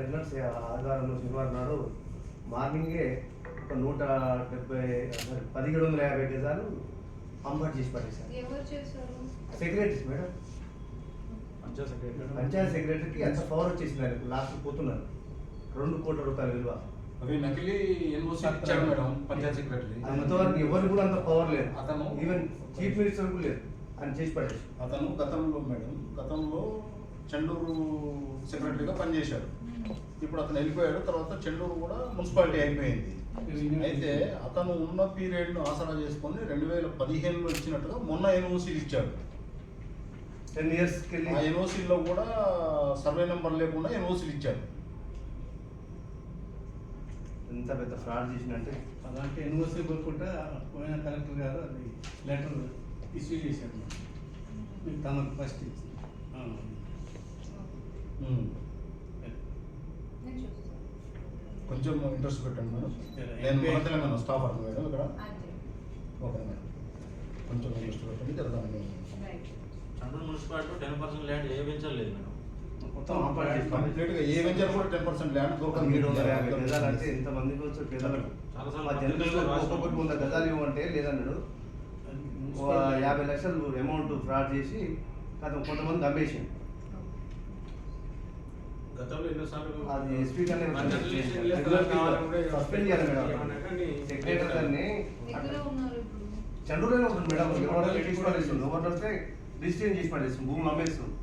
Regular ఆదివారం శనివారం నాడు మార్నింగే ఒక నూట డెబ్బై సారీ పదిహేడు వందల యాభై గజాలు అంబట్ చేసి చేశారు? Secretaries madam. పంచాయత్ సెక్రటరీకి ఎంత పవర్ వచ్చేసింది ఆయనకు లాస్ట్ పోతున్నారు. రెండు కోట్ల రూపాయల విలువ. అవి నకిలీ ఎన్ఓసి ఇచ్చాడు మేడం పంచాయత్ సెక్రటరీ. అంత వరకు ఎవరు కూడా అంత పవర్ లేదు. అతను- ఈవెన్ చీఫ్ మినిస్టర్ కూడా లేదు. అని చేసి పట్టేసి అతను గతంలో మేడం గతంలో చెండూరు సెక్రటరీగా పనిచేశాడు ఇప్పుడు అతను వెళ్ళిపోయాడు తర్వాత చెండూరు కూడా మున్సిపాలిటీ అయిపోయింది. అయితే అతను ఉన్న పీరియడ్ను ఆసరా చేసుకొని రెండు వేల పదిహేనులో ఇచ్చినట్టుగా మొన్న ఎన్ఓసీలు ఇచ్చాడు. టెన్ ఇయర్స్కి వెళ్ళి ఆ ఎన్ఓసీలో కూడా సర్వే నెంబర్ లేకుండా ఎన్ఓసీలు ఇచ్చాడు. ఎంత పెద్ద ఫ్రాడ్ చేసినంటే అలాంటి యూనివర్సిటీ కోరుకుంటా పోయిన కలెక్టర్ గారు అది లెటర్ ఇష్యూ చేశారు. మీకు తమకు ఫస్ట్ ఇచ్చి ఆ. ఉమ్. నేను చూస్తాను కొంచెం ఇంట్రెస్ట్ పెట్టండి మేడం. నేను మన తెలంగాణ స్టాఫ్ అర్థం మేడం ఇక్కడ ఓకే మేడం. కొంచెం ఇంట్రెస్ట్ పెట్టండి జరగాలి right Chandrur municipality ten percent land ఏ పెంచలేదు మేడం. మొత్తం ఆపరేట్ చేసి కంప్లీట్గా ఏ వెంచర్ కూడా టెన్ పర్సెంట్ ల్యాండ్ పదిహేడు వందల యాభై గజాలు అంటే వచ్చు పేదలకు మా వంద గజాలు ఇవ్వమంటే లేదన్నాడు. యాభై లక్షలు అమౌంట్ ఫ్రాడ్ చేసి కొంతమంది అమ్మేసి గతంలో ఎన్నోసార్లు అది ఎస్పీ సస్పెండ్ చేయాలి మేడం. సెక్రటరీ గారిని ఉంటుంది మేడం. ఎవరు తీసి పడేస్తుంది ఎవరు వస్తే చేసి పడేస్తుంది. భూములు అమ్మేస్తుంది.